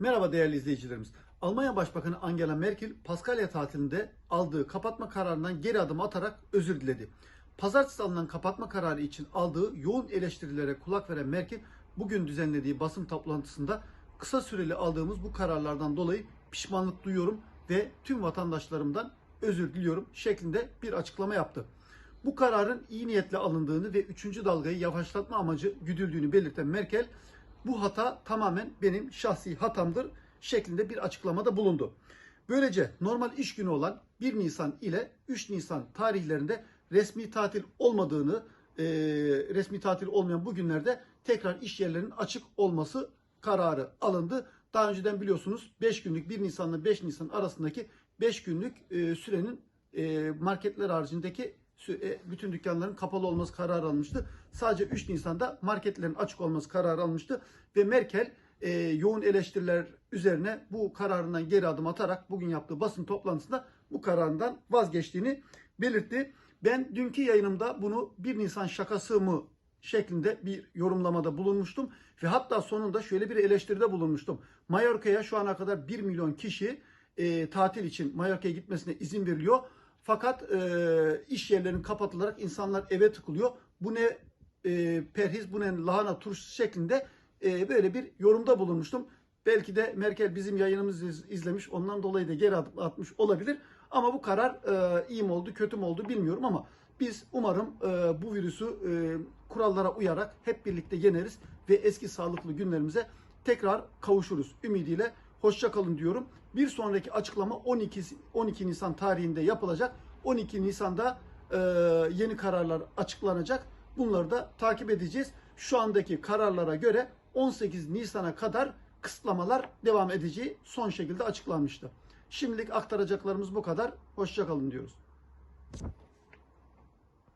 Merhaba değerli izleyicilerimiz. Almanya Başbakanı Angela Merkel Paskalya tatilinde aldığı kapatma kararından geri adım atarak özür diledi. Pazartesi alınan kapatma kararı için aldığı yoğun eleştirilere kulak veren Merkel bugün düzenlediği basın toplantısında kısa süreli aldığımız bu kararlardan dolayı pişmanlık duyuyorum ve tüm vatandaşlarımdan özür diliyorum şeklinde bir açıklama yaptı. Bu kararın iyi niyetle alındığını ve 3. dalgayı yavaşlatma amacı güdüldüğünü belirten Merkel, bu hata tamamen benim şahsi hatamdır şeklinde bir açıklamada bulundu. Böylece normal iş günü olan 1 Nisan ile 3 Nisan tarihlerinde resmi tatil olmadığını, e, resmi tatil olmayan bu günlerde tekrar iş yerlerinin açık olması kararı alındı. Daha önceden biliyorsunuz 5 günlük 1 Nisan ile 5 Nisan arasındaki 5 günlük e, sürenin e, marketler haricindeki bütün dükkanların kapalı olması kararı alınmıştı. Sadece 3 Nisan'da marketlerin açık olması kararı alınmıştı ve Merkel e, yoğun eleştiriler üzerine bu kararından geri adım atarak bugün yaptığı basın toplantısında bu kararından vazgeçtiğini belirtti. Ben dünkü yayınımda bunu 1 Nisan şakası mı şeklinde bir yorumlamada bulunmuştum ve hatta sonunda şöyle bir eleştiride bulunmuştum. Mallorca'ya şu ana kadar 1 milyon kişi e, tatil için Mallorca'ya gitmesine izin veriliyor. Fakat e, iş yerlerinin kapatılarak insanlar eve tıkılıyor. Bu ne e, perhiz, bu ne lahana turşusu şeklinde e, böyle bir yorumda bulunmuştum. Belki de Merkel bizim yayınımızı iz- izlemiş, ondan dolayı da geri atmış olabilir. Ama bu karar e, iyi mi oldu, kötü mü oldu bilmiyorum ama biz umarım e, bu virüsü e, kurallara uyarak hep birlikte yeneriz ve eski sağlıklı günlerimize tekrar kavuşuruz ümidiyle. Hoşça kalın diyorum. Bir sonraki açıklama 12 12 Nisan tarihinde yapılacak. 12 Nisan'da e, yeni kararlar açıklanacak. Bunları da takip edeceğiz. Şu andaki kararlara göre 18 Nisan'a kadar kısıtlamalar devam edeceği son şekilde açıklanmıştı. Şimdilik aktaracaklarımız bu kadar. Hoşça kalın diyoruz.